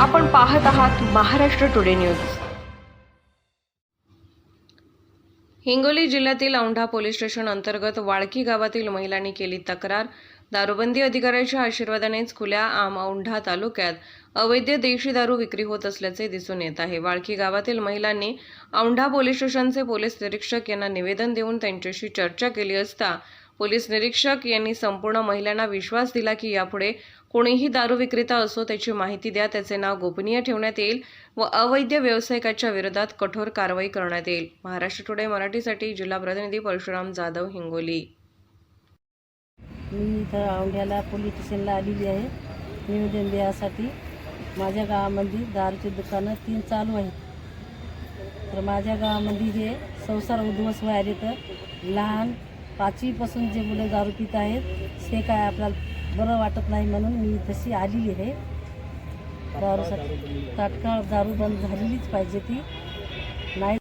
आपण पाहत आहात महाराष्ट्र टुडे न्यूज. हिंगोली जिल्ह्यातील औंढा पोलीस स्टेशन अंतर्गत वाळकी गावातील महिलांनी केली तक्रार. दारूबंदी अधिकाऱ्याच्या आशीर्वादानेच खुल्या आम औंढा तालुक्यात अवैध देशी दारू विक्री होत असल्याचे दिसून येत आहे. वाळकी गावातील महिलांनी औंढा पोलीस स्टेशनचे पोलीस निरीक्षक यांना निवेदन देऊन त्यांच्याशी चर्चा केली असता पोलीस निरीक्षक यांनी संपूर्ण महिलांना विश्वास दिला की यापुढे कोणीही दारू विक्रेता असो त्याची माहिती द्या त्याचे नाव गोपनीय ठेवण्यात येईल व अवैध व्यावसायिकाच्या विरोधात कठोर कारवाई करण्यात येईल. महाराष्ट्र टुडे मराठीसाठी जिल्हा प्रतिनिधी परशुराम जाधव हिंगोली. मी इथं औंढ्याला पोलीस स्टेशनला आलेली आहे. निवेदन द्यासाठी माझ्या गावामध्ये दारूची दुकानं तीन चालू आहेत. तर माझ्या गावामध्ये हे संसार उद्ध्वस्त व्हायले तर लहान पाचवीपासून जे मुलं दारू पित आहेत ते काय आपल्याला बरं वाटत नाही म्हणून मी तशी आलेली आहे. दारूसाठी तात्काळ दारू बंद झालेलीच पाहिजे ती. नाही